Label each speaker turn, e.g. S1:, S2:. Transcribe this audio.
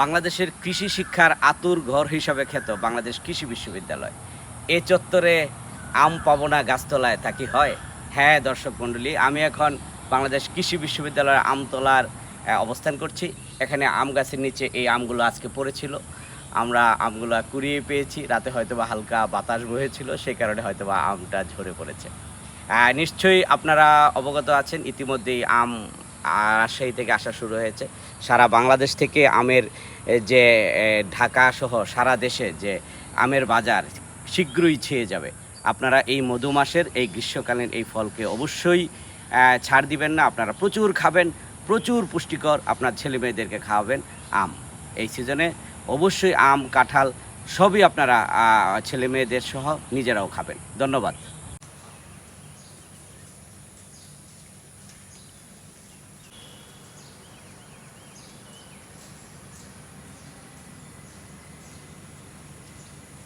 S1: বাংলাদেশের কৃষি শিক্ষার আতুর ঘর হিসাবে খ্যাত বাংলাদেশ কৃষি বিশ্ববিদ্যালয়। এ চত্বরে আম পাবো না গাছতলায় তা কি হয়? হ্যাঁ দর্শক মণ্ডলী, আমি এখন বাংলাদেশ কৃষি বিশ্ববিদ্যালয়ের আমতলার অবস্থান করছি। এখানে আম গাছের নিচে এই আমগুলো আজকে পড়েছিল। আমরা আমগুলো কুড়িয়ে পেয়েছি। রাতে হয়তো বা হালকা বাতাস বহেছিল, সেই কারণে হয়তো বা আমটা ঝরে পড়েছে। নিশ্চয়ই আপনারা অবগত আছেন, ইতিমধ্যেই আম রাজশাহী থেকে আসা শুরু হয়েছে। সারা বাংলাদেশ থেকে আমের যে ঢাকা সহ সারা দেশে যে আমের বাজার শীঘ্রই ছেয়ে যাবে। আপনারা এই মধু মাসের এই গ্রীষ্মকালীন এই ফলকে অবশ্যই ছাড় দিবেন না। আপনারা প্রচুর খাবেন, প্রচুর পুষ্টিকর আপনার ছেলে মেয়েদেরকে খাওয়াবেন আম। এই সিজনে অবশ্যই আম, কাঁঠাল সবই আপনারা ছেলে মেয়েদের সহ নিজেরাও খাবেন। ধন্যবাদ।